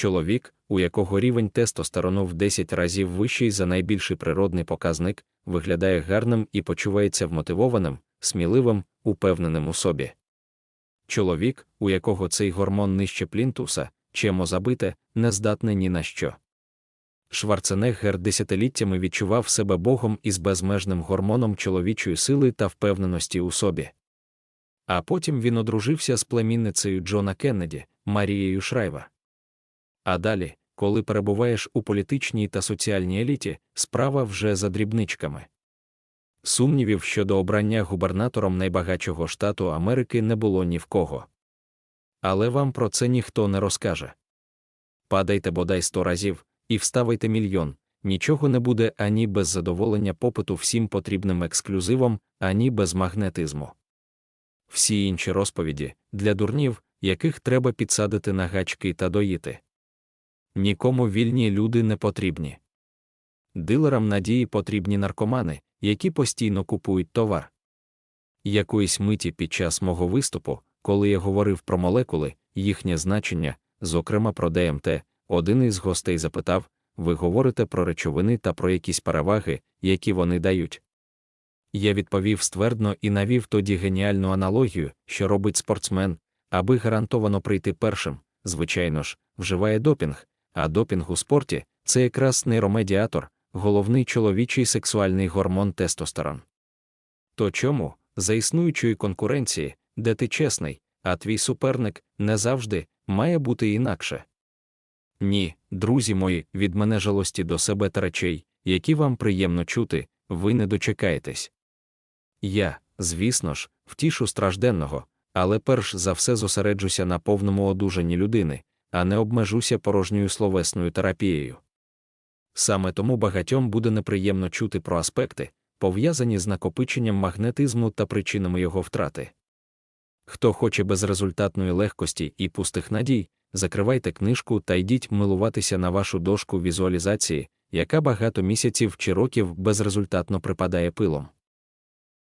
Чоловік, у якого рівень тестостерону в 10 разів вищий за найбільший природний показник, виглядає гарним і почувається вмотивованим, сміливим, упевненим у собі. Чоловік, у якого цей гормон нижче плінтуса, чимо забите, не здатний ні на що. Шварценеггер десятиліттями відчував себе Богом із безмежним гормоном чоловічої сили та впевненості у собі. А потім він одружився з племінницею Джона Кеннеді, Марією Шрайва. А далі, коли перебуваєш у політичній та соціальній еліті, справа вже за дрібничками. Сумнівів щодо обрання губернатором найбагатшого штату Америки не було ні в кого. Але вам про це ніхто не розкаже. Падайте бодай сто разів і вставайте мільйон, нічого не буде ані без задоволення попиту всім потрібним ексклюзивом, ані без магнетизму. Всі інші розповіді для дурнів, яких треба підсадити на гачки та доїти. Нікому вільні люди не потрібні. Дилерам надії потрібні наркомани, які постійно купують товар. Якоїсь миті під час мого виступу, коли я говорив про молекули, їхнє значення, зокрема про ДМТ, один із гостей запитав: ви говорите про речовини та про якісь переваги, які вони дають. Я відповів ствердно і навів тоді геніальну аналогію, що робить спортсмен, аби гарантовано прийти першим, звичайно ж, вживає допінг, а допінг у спорті це якраз нейромедіатор, головний чоловічий сексуальний гормон тестостерон. То чому, за існуючої конкуренції, де ти чесний, а твій суперник не завжди має бути інакше? Ні, друзі мої, від мене жалості до себе та речей, які вам приємно чути, ви не дочекаєтесь. Я, звісно ж, втішу стражденного, але перш за все зосереджуся на повному одужанні людини, а не обмежуся порожньою словесною терапією. Саме тому багатьом буде неприємно чути про аспекти, пов'язані з накопиченням магнетизму та причинами його втрати. Хто хоче безрезультатної легкості і пустих надій, закривайте книжку та йдіть милуватися на вашу дошку візуалізації, яка багато місяців чи років безрезультатно припадає пилом.